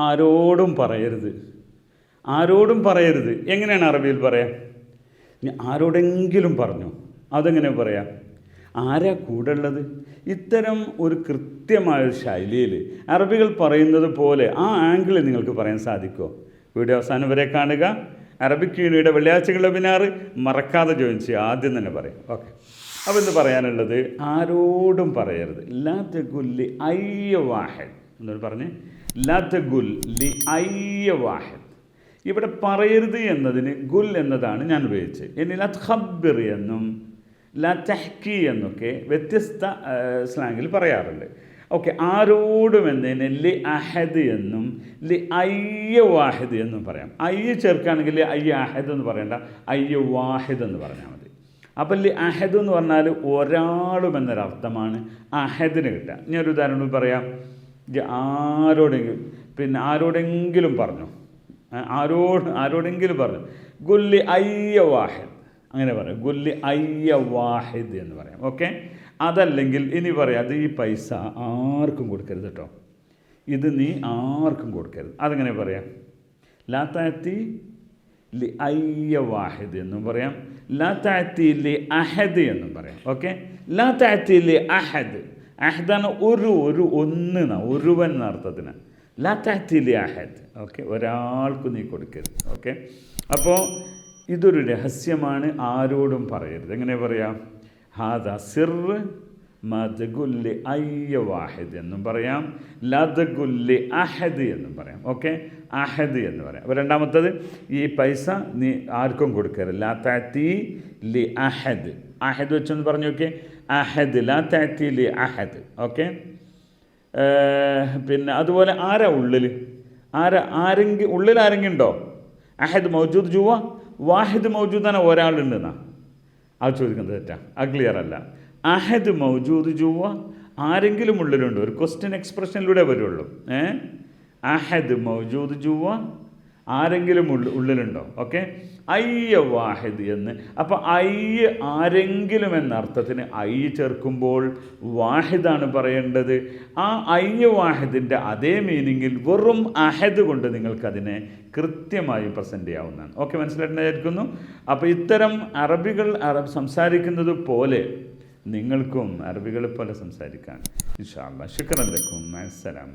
ആരോടും പറയരുത്. ആരോടും പറയരുത്. എങ്ങനെയാണ് അറബിയിൽ പറയാം? ഇനി ആരോടെങ്കിലും പറഞ്ഞു? അതെങ്ങനെ പറയാം? ആരാ കൂടെ ഉള്ളത് ഇത്തരം ഒരു കൃത്യമായ ഒരു ശൈലിയിൽ അറബികൾ പറയുന്നത് പോലെ ആ ആംഗിളിൽ നിങ്ങൾക്ക് പറയാൻ സാധിക്കുമോ വീഡിയോ അവസാനം വരെ കാണുക. അറബിക് യൂണിയുടെ വെള്ളിയാഴ്ചകളുടെ വെബിനാർ മറക്കാതെ ജോയിൻ ചെയ്യുക. ആദ്യം തന്നെ പറയും. ഓക്കെ അപ്പോൾ ഇന്ന് പറയാനുള്ളത് ആരോടും പറയരുത്. ലാ തെഗുല്ലി അയ്യ വാഹദ്. എന്നൊരു പറഞ്ഞ്? ഗുൽ ലി അയ്യ വാഹിദ്. ഇവിടെ പറയരുത് എന്നതിന് ഗുൽ എന്നതാണ് ഞാൻ ഉപയോഗിച്ചത്. ഇനി ലത്ത് ഹബ്ബിർ എന്നും ല തഹ്കി എന്നൊക്കെ വ്യത്യസ്ത സ്ലാങ്ങിൽ പറയാറുണ്ട്. ഓക്കെ ആരോടും എന്നതിന് ലി അഹദ് എന്നും ലി അയ്യ വാഹിദ് എന്നും പറയാം. അയ്യ ചേർക്കുകയാണെങ്കിൽ അയ്യ അഹദ് എന്ന് പറയണ്ട അയ്യ വാഹിദ് എന്ന് പറഞ്ഞാൽ മതി. അപ്പം ലി അഹദ് എന്ന് പറഞ്ഞാൽ ഒരാളും എന്നൊരർത്ഥമാണ് അഹദിന് കിട്ടുക. ഞാനൊരു ഉദാഹരണം പറയാം. ആരോടെങ്കിലും. പിന്നെ ആരോടെങ്കിലും പറഞ്ഞു. ആരോട് ആരോടെങ്കിലും പറഞ്ഞു. ഗുല്ലി അയ്യ വാഹിദ്. അങ്ങനെ പറയാം. ഗുല്ലി അയ്യ വാഹിദ് എന്ന് പറയാം. ഓക്കെ? അതല്ലെങ്കിൽ ഇനി പറയാം അത് ഈ പൈസ ആർക്കും കൊടുക്കരുത് കേട്ടോ. ഇത് നീ ആർക്കും കൊടുക്കരുത്. അതെങ്ങനെ പറയാം? ലാത്താത്തി ലി അയ്യ വാഹിദ് എന്നും പറയാം. ലാത്താത്തി ലി അഹദ് എന്നും പറയാം. ഓക്കെ? ലാത്താത്തി ലി അഹദ്. അഹദാണ് ഒരു ഒരു ഒന്ന് ന്നാ, ഒരുവൻ എന്ന അർത്ഥത്തിന്. ലാ അഹദ്. ഓക്കെ ഒരാൾക്കും നീ കൊടുക്കരുത്. ഓക്കെ അപ്പോൾ ഇതൊരു രഹസ്യമാണ് ആരോടും പറയരുത്. എങ്ങനെ പറയാം? ഹാദ സിർ മദഗുല്ലി അയ്യ വാഹിദ് എന്നും പറയാം ലദഗുല്ലി അഹദ് എന്നും പറയാം. ഓക്കെ? അഹദ് എന്ന് പറയാം. അപ്പോൾ രണ്ടാമത്തത് ഈ പൈസ നീ ആർക്കും കൊടുക്കരുത്. ലാ താത്തി ലി അഹദ്. അഹദ് വെച്ചൊന്ന് പറഞ്ഞു നോക്കിയേ. അഹദ് ലാ താത്തി ലി അഹദ്. ഓക്കെ? പിന്നെ അതുപോലെ ആരാ ഉള്ളിൽ ആരാ ആരെങ്കിലും ഉള്ളിൽ ആരെങ്കിലും ഉണ്ടോ? അഹദ് മൗജൂദ് ജുവ? വാഹിദ് മൗജൂദാണ് ഒരാളുണ്ടെന്നാ? അത് ചോദിക്കുന്നത് തെറ്റാ. അത് ക്ലിയർ അല്ല. അഹദ് മൗജൂദ് ജുവ ആരെങ്കിലും ഉള്ളിലുണ്ടോ? ഒരു ക്വസ്റ്റ്യൻ എക്സ്പ്രഷനിലൂടെ വരുള്ളൂ. ഏ? അഹദ് മൗജൂദ് ജുവ ആരെങ്കിലും ഉള്ള ഉള്ളിലുണ്ടോ? ഓക്കെ? അയ്യ വാഹിദ് എന്ന്. അപ്പോൾ അയ്യ ആരെങ്കിലും എന്ന അർത്ഥത്തിന് അയ്യ ചേർക്കുമ്പോൾ വാഹിദാണ് പറയേണ്ടത്. ആ അയ്യ വാഹിദിന്റെ അതേ മീനിങ്ങിൽ വെറും അഹദ് കൊണ്ട് നിങ്ങൾക്കതിനെ കൃത്യമായി പ്രസന്റ് ചെയ്യാവുന്നതാണ്. ഓക്കെ മനസ്സിലായിട്ടുണ്ടായിരിക്കുന്നു? അപ്പോൾ ഇത്തരം അറബികൾ അറബ് സംസാരിക്കുന്നത് പോലെ നിങ്ങൾക്കും അറബികളെ പോലെ സംസാരിക്കാം ഇൻഷാ അല്ലാ ശുക്രൻ ലക്കും അസ്സലാമ